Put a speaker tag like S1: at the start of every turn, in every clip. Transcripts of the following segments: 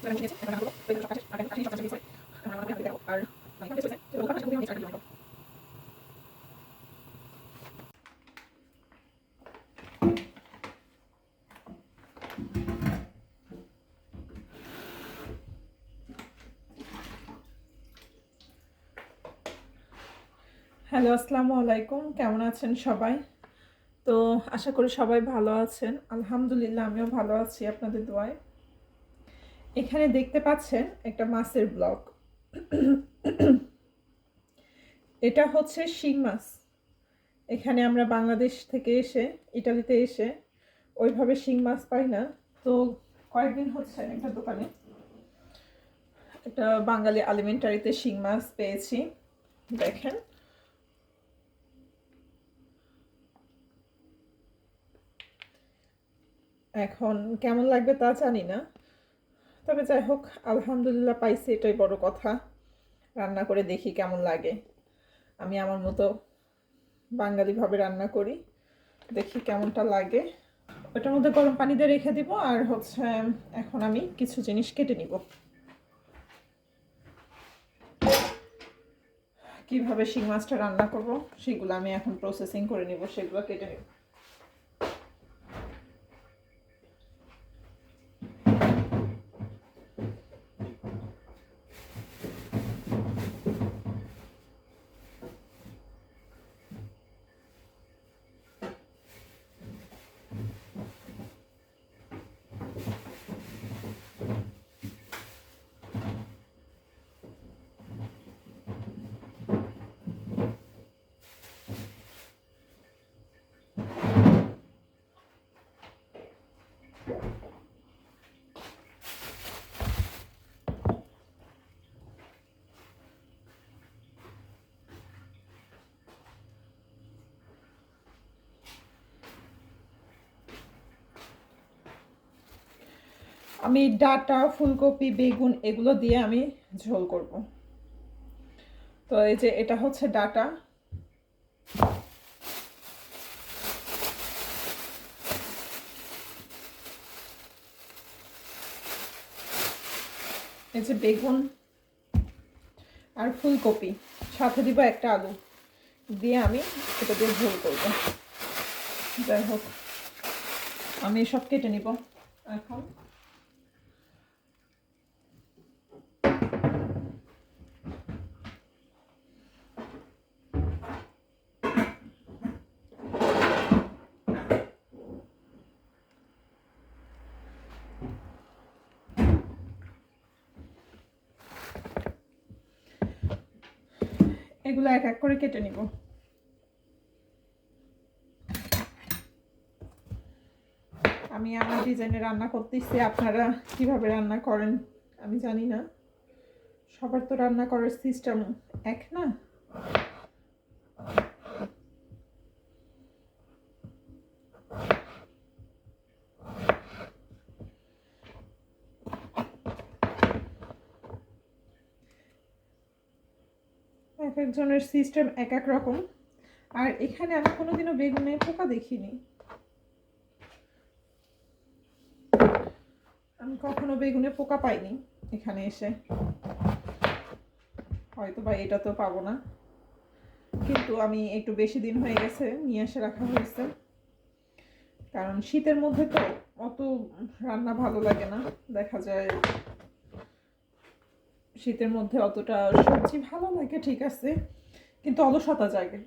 S1: Hello, আসসালামু আলাইকুম, কেমন আছেন সবাই? তো আশা করি সবাই ভালো আছেন। আলহামদুলিল্লাহ, আমিও ভালো আছি আপনাদের দোয়ায়। এখানে দেখতে পাচ্ছেন একটা মাছের ব্লক। এটা হচ্ছে শিং মাছ। এখানে আমরা বাংলাদেশ থেকে এসে, ইটালিতে এসে ওইভাবে শিং মাছ পাই না। তো কয়েকদিন হচ্ছে একটা দোকানে, একটা বাঙালি আলিমেন্টারিতে শিং মাছ পেয়েছি। দেখেন। এখন কেমন লাগবে তা জানি না। তবে যাই হোক, আলহামদুলিল্লাহ পাইছি, এটাই বড় কথা। রান্না করে দেখি কেমন লাগে। আমি আমার মতো বাঙালিভাবে রান্না করি, দেখি কেমনটা লাগে। ওটার মধ্যে গরম পানি দিয়ে রেখে দিব, আর হচ্ছে, এখন আমি কিছু জিনিস কেটে নিব। কীভাবে শিং মাছটা রান্না করব, সেগুলো আমি এখন প্রসেসিং করে নিব, সেগুলো কেটে নিব। আমি ডাটা, ফুলকপি, বেগুন এগুলো দিয়ে আমি ঝোল করব। তো এই যে এটা হচ্ছে ডাটা। এই বেগুন আর ফুলকপি। সাথে দিব একটা আলু। দিয়ে আমি এটা দিয়ে ঝোল করব। যাই হোক, আমি সব কেটে নিব। এখন এগুলো এক এক করে কেটে নিব। আমি আমার ডিজাইনে রান্না করতেছি, আপনারা কীভাবে রান্না করেন আমি জানি না। সবার তো রান্না করার সিস্টেম এক না? একজনের সিস্টেম এক এক রকম। আর এখানে আমি কোনোদিনও বেগুনে পোকা দেখিনি। আমি কখনো বেগুনে পোকা পাইনি এখানে এসে। হয়তো বা এটা তো পাবো না। কিন্তু আমি একটু বেশি দিন হয়ে গেছে, নিয়ে এসে রাখা হয়েছে। কারণ শীতের মধ্যে তো অত রান্না ভালো লাগে না। দেখা যায় শীতের মধ্যে অতটা সবজি ভালো লাগে, ঠিক আছে। কিন্তু অলসতা জাগে।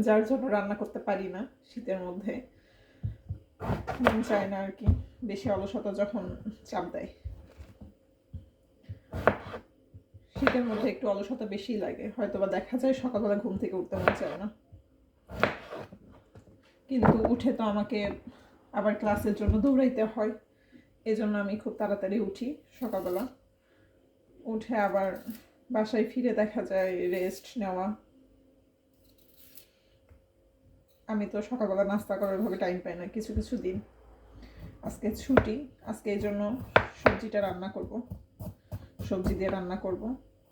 S1: যার জন্য রান্না করতে পারি না শীতের মধ্যে। চায় না আর কি, বেশি অলসতা যখন চাপ দেয়। শীতের মধ্যে একটু অলসতা বেশি লাগে। হয়তো বা দেখা যায় সকালবেলা ঘুম থেকে উঠতে মন চায় না। কিন্তু উঠে তো আমাকে আবার ক্লাসের জন্য দৌড়াইতে হয়। এজন্য আমি খুব তাড়াতাড়ি উঠি সকালবেলা। উঠে আবার বাসায় ফিরে দেখা যায় রেস্ট নেওয়া। আমি তো সকালবেলা নাস্তা করার ভাবে টাইম পাই না, কিছু কিছু দিন। আজকে ছুটি, আজকে এই জন্য সবজিটা রান্না করব। সবজি দিয়ে রান্না করব তো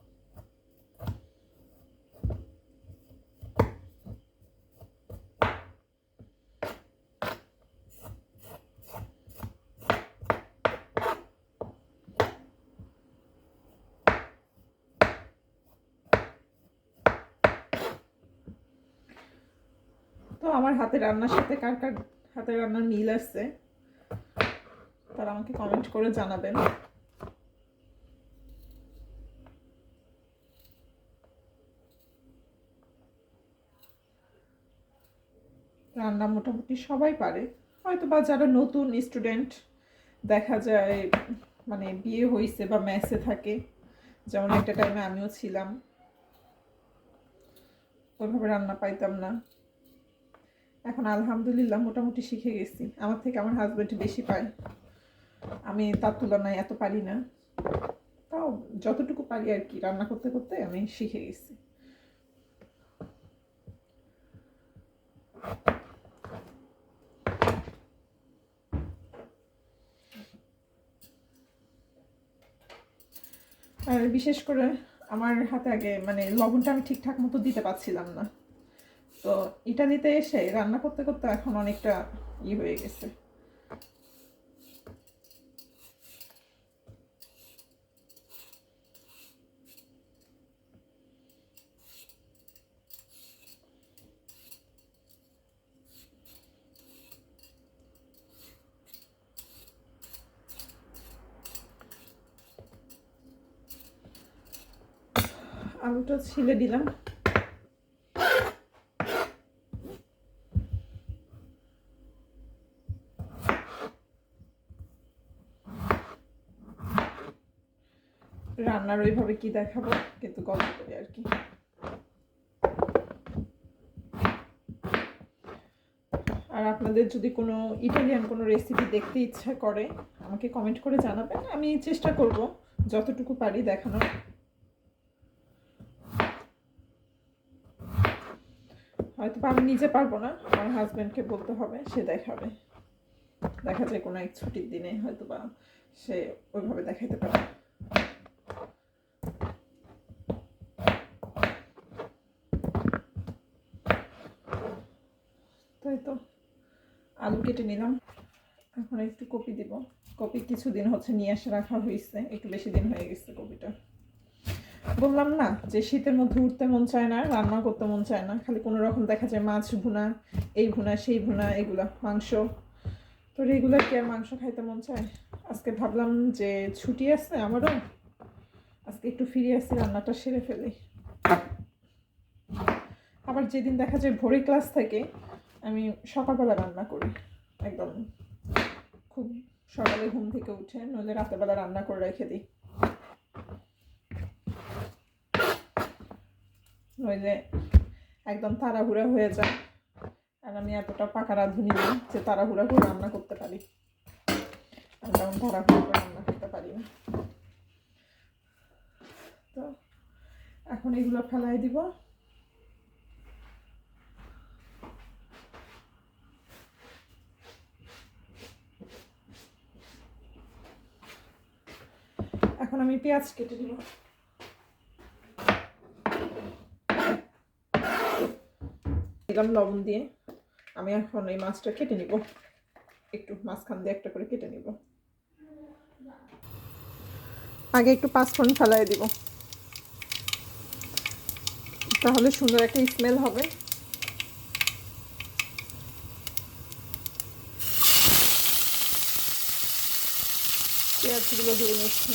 S1: আমার হাতে রান্নার সাথে কার কার হাতের রান্নার মিল আসছে তারা আমাকে কমেন্ট করে জানাবেন। রান্না মোটামুটি সবাই পারে। হয়তো বা যারা নতুন স্টুডেন্ট দেখা যায় মানে বিয়ে হয়েছে বা মেসে থাকে, যেমন একটা টাইমে আমিও ছিলাম। ওইভাবে রান্না পাইতাম না। এখন আলহামদুলিল্লাহ মোটামুটি শিখে গেছি। আমার থেকে আমার হাজব্যান্ড বেশি পায়। আমি তার তুলনায় এত পারি না। তাও যতটুকু পারি আর কি, রান্না করতে করতে আমি শিখে গেছি। আর বিশেষ করে আমার হাতে আগে মানে লবণটা আমি ঠিকঠাক মতো দিতে পারছিলাম না। তো ইটালিতে এসে রান্না করতে করতে এখন অনেকটা ই হয়ে গেছে। আলুটা ছিলে দিলাম। রান্নার ওইভাবে কি দেখাবো? কিন্তু গল্প করি আর কি। আর আপনাদের যদি কোনো ইটালিয়ান কোনো রেসিপি দেখতে ইচ্ছা করে, আমাকে কমেন্ট করে জানাবেন। আমি চেষ্টা করব যতটুকু পারি দেখানোর। হয়তো আমি নিজে পারব না, আমার হাজব্যান্ডকে বলতে হবে, সে দেখাবে। দেখা যায় কোনো এক ছুটির দিনে হয়তো বা সে ওইভাবে দেখাইতে পারে। তো আলু কেটে নিলাম। এখন একটু কপি দিব। কপি কিছুদিন হচ্ছে নিয়ে এসে রাখা হয়েছে। একটু বেশি দিন হয়ে গেছে কপিটা। বললাম না যে শীতের মধ্যে উঠতে মন চায় না, রান্না করতে মন চায় না। খালি কোনো রকম দেখা যায় মাছ ভুনা, এই ভুনা, সেই ভুনা, এগুলা, মাংস। তো রেগুলার কি আর মাংস খাইতে মন চায়? আজকে ভাবলাম যে ছুটি আছে আমারও। আজকে একটু ফিরে আসি, রান্নাটা সেরে ফেলি। আবার যেদিন দেখা যায় ভোরে ক্লাস থাকে আমি সকালবেলা রান্না করি, একদম। খুব সকালে ঘুম থেকে উঠে নইলে রাতেরবেলা রান্না করে রেখে দিই। নইলে একদম তাড়াহুড়া হয়ে যায়, আর আমি এতটা পাকা রাঁধুনি না যে তাড়াহুড়া করে রান্না করতে পারি। আমি তেমন তাড়াহুড়া করে রান্না করতে পারি না। তো এখন এগুলো ফেলাই দিব। এখন আমি পেঁয়াজ কেটে দিব দিলাম লবণ দিয়ে। আমি এখন এই মাছটা কেটে নিব। একটু মাঝখান দিয়ে একটা করে কেটে নিব। আগে একটু পাঁচফোড়ন ফেলাই দিব। তাহলে সুন্দর একটা স্মেল হবে। পেঁয়াজগুলো দিয়ে নিচ্ছি।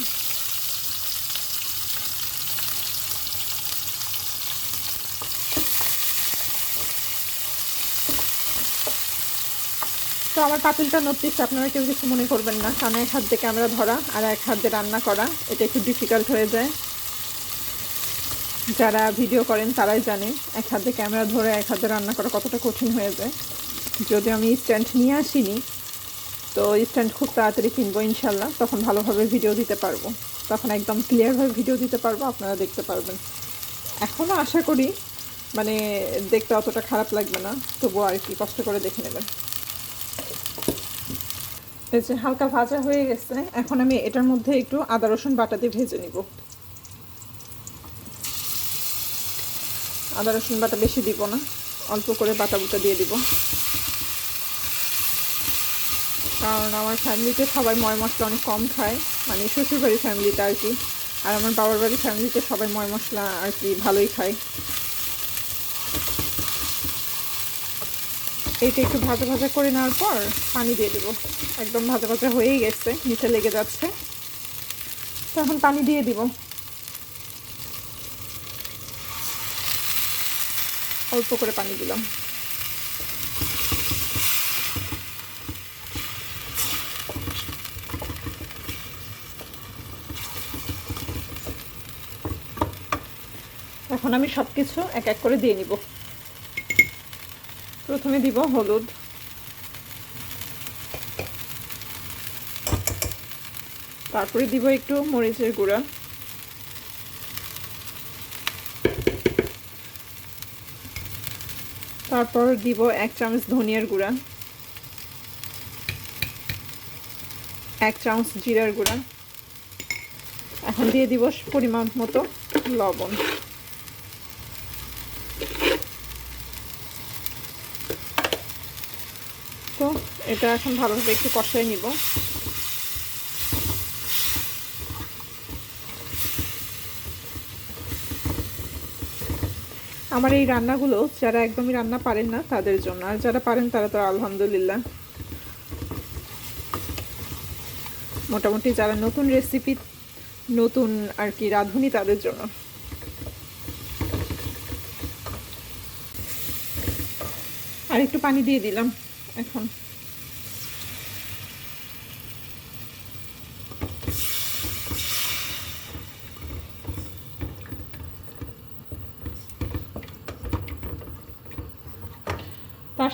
S1: তো আমার পাতিলটা নড়তিস আপনারা কেউ কিছু মনে করবেন না। কারণ এক হাত দিয়ে ক্যামেরা ধরা আর এক হাত দিয়ে রান্না করা, এটা একটু ডিফিকাল্ট হয়ে যায়। যারা ভিডিও করেন তারাই জানে, এক হাতে ক্যামেরা ধরে, এক হাতে রান্না করা কতটা কঠিন হয়ে যায়। যদি আমি স্ট্যান্ড নিয়ে আসিনি, তো স্ট্যান্ড খুব তাড়াতাড়ি কিনবো ইনশাল্লাহ তখন ভালোভাবে ভিডিও দিতে পারব। তখন একদম ক্লিয়ারভাবে ভিডিও দিতে পারব, আপনারা দেখতে পারবেন। এখনও আশা করি মানে দেখতে অতটা খারাপ লাগবে না, তবুও আর কি কষ্ট করে দেখে নেবেন। এই হালকা ভাজা হয়ে গেছে। এখন আমি এটার মধ্যে একটু আদা, রসুন বাটা দিয়ে ভেজে নিব। আদা, রসুন বাটা বেশি দিব না, অল্প করে বাটা বুটা দিয়ে দিব। কারণ আমার ফ্যামিলিতে সবাই ময় মশলা অনেক কম খায় মানে শ্বশুরবাড়ির ফ্যামিলিতে আর কি। আর আমার বাবার বাড়ির ফ্যামিলিতে সবাই ময় মশলা আর কি ভালোই খায়। এইটা একটু ভাজা ভাজা করে নেওয়ার পর পানি দিয়ে দেবো। একদম ভাজা ভাজা হয়েই গেছে নিচে লেগে যাচ্ছে। তো এখন পানি দিয়ে দিব। অল্প করে পানি দিলাম। এখন আমি সব কিছু এক এক করে দিয়ে নিব। প্রথমে দিব হলুদ। তারপরে দিব একটু, মরিচের গুঁড়া। তারপর দিব এক চামচ ধনিয়ার গুঁড়া। এক চামচ জিরার গুঁড়া। এখন দিয়ে দিব পরিমাণ মতো লবণ। তো এটা এখন ভালোভাবে একটু কষাই নিব। আমার এই রান্নাগুলো যারা একদমই রান্না পারেন না তাদের জন্য। আর যারা পারেন তারা তো আলহামদুলিল্লাহ। মোটামুটি যারা নতুন রেসিপি নতুন আর কি রাঁধুনি তাদের জন্য। আর একটু পানি দিয়ে দিলাম এখন।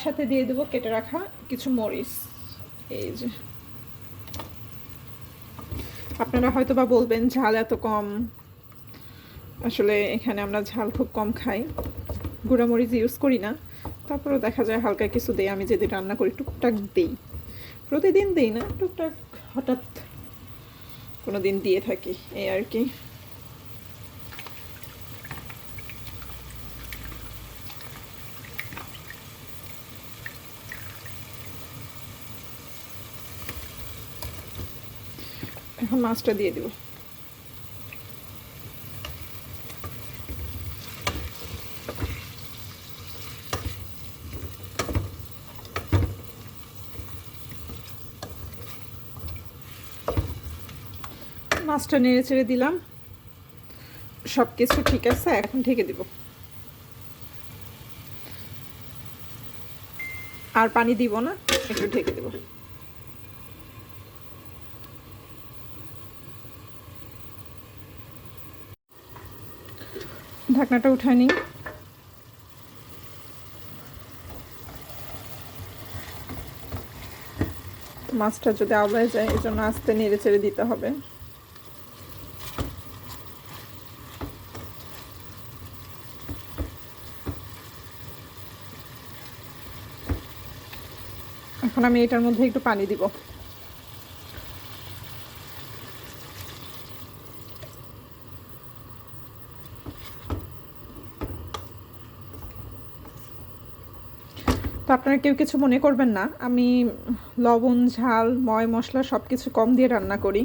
S1: সাথে দিয়ে দেবো, কেটে রাখা কিছু মরিচ। এই যে। আপনারা হয়তো বা বলবেন, ঝাল এত কম। আসলে এখানে আমরা ঝাল খুব কম খাই। গুঁড়ামরিচ ইউজ করি না। তারপরেও দেখা যায় হালকা কিছু দেই, আমি যেদিন রান্না করি, টুকটাক দিই। প্রতিদিন দিই না, টুকটাক হঠাৎ কোনো দিন দিয়ে থাকি, এই আর কি। মাছটা দিয়ে দিব। মাছটা নেড়ে ছেড়ে দিলাম। সব কিছু ঠিক আছে, এখন ঢেকে দিব। আর পানি দিব না, একটু ঢেকে দেব। ঢাকনাটা উঠায় নিই। মাছটা যদি আওলায় যায়, এই জন্য আস্তে নেড়ে চেড়ে দিতে হবে। এখন আমি এটার মধ্যে একটু পানি দিব। আপনারা কেউ কিছু মনে করবেন না। আমি লবণ, ঝাল, ময় মশলা সব কিছু কম দিয়ে রান্না করি।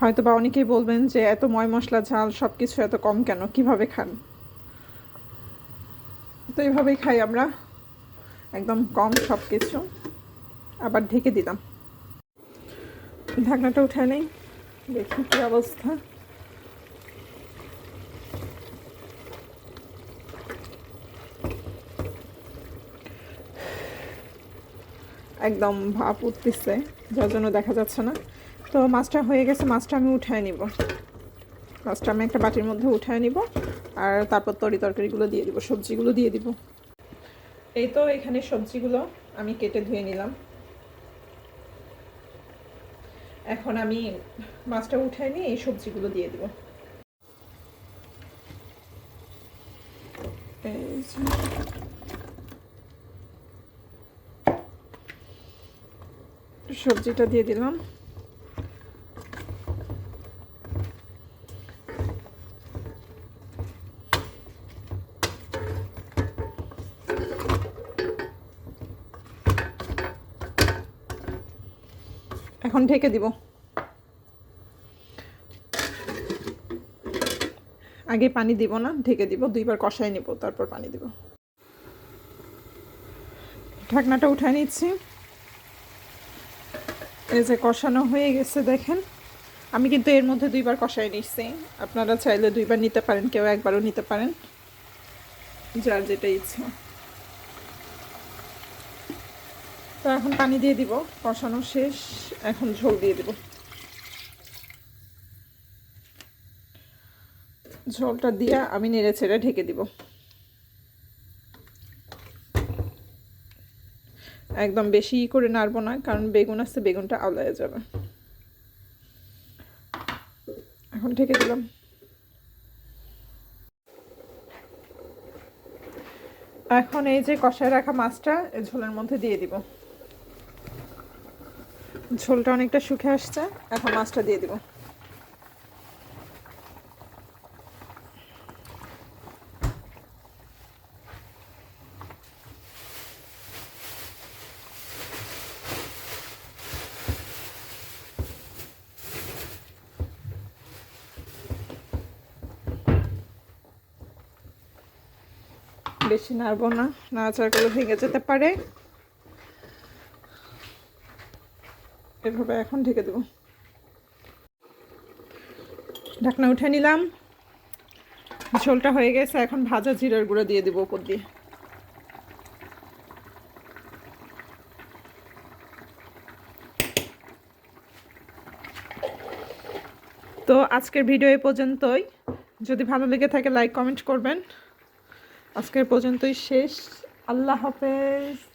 S1: হয়তো বা অনেকেই বলবেন যে, এত ময় মশলা, ঝাল সব কিছু এত কম কেন? কীভাবে খান? তো এইভাবেই খাই আমরা। একদম কম সব কিছু আবার ঢেকে দিলাম। ঢাকনাটা উঠে নেই। দেখি কি অবস্থা। একদম ভাপ উঠতেছে, যার জন্য দেখা যাচ্ছে না। তো মাছটা হয়ে গেছে, মাছটা আমি উঠায় নিব। মাছটা আমি একটা বাটির মধ্যে উঠায় নিব, আর তারপর তরি তরকারিগুলো দিয়ে দিব, সবজিগুলো দিয়ে দিব। এই তো এখানে সবজিগুলো আমি কেটে ধুয়ে নিলাম। এখন আমি মাছটা উঠায় নিয়ে এই সবজিগুলো দিয়ে দিব। এই যে। সবজিটা দিয়ে দিলাম। এখন ঢেকে দিব। আগে পানি দিব না, ঢেকে দিব, দুইবার কষাই নিব, তারপর পানি দিব। ঢাকনাটা উঠায় নিচ্ছি। এই যে কষানো হয়ে গেছে, দেখেন। আমি কিন্তু এর মধ্যে দুইবার কষাই নিচ্ছি আপনারা চাইলে দুইবার নিতে পারেন, কেউ একবারও নিতে পারেন। যার যেটা ইচ্ছা। তো এখন পানি দিয়ে দিব, কষানো শেষ। এখন ঝোল দিয়ে দিব। ঝোলটা দিয়ে আমি নেড়ে ছেড়ে ঢেকে দিব। একদম বেশি করে নাড়বো না, কারণ বেগুন আসতে বেগুনটা আওলায় যাবে। এখন ঢেকে দিলাম। এখন এই যে কষায় রাখা মাছটা ঝোলের মধ্যে দিয়ে দিব। ঝোলটা অনেকটা শুকে আসছে, এখন মাছটা দিয়ে দিব। বেশি নাড়বো না নাড়াচাড়াগুলো ভেঙে যেতে পারে। এভাবে এখন ঢেকে দেবো। ঢাকনা উঠে নিলাম। ঝোলটা হয়ে গেছে, এখন ভাজা জিরার গুঁড়ো দিয়ে দেবো উপর দিয়ে। তো আজকের ভিডিও এ পর্যন্তই। যদি ভালো লেগে থাকে, লাইক, কমেন্ট করবেন। আজকের পর্যন্তই শেষ। আল্লাহ হাফেজ।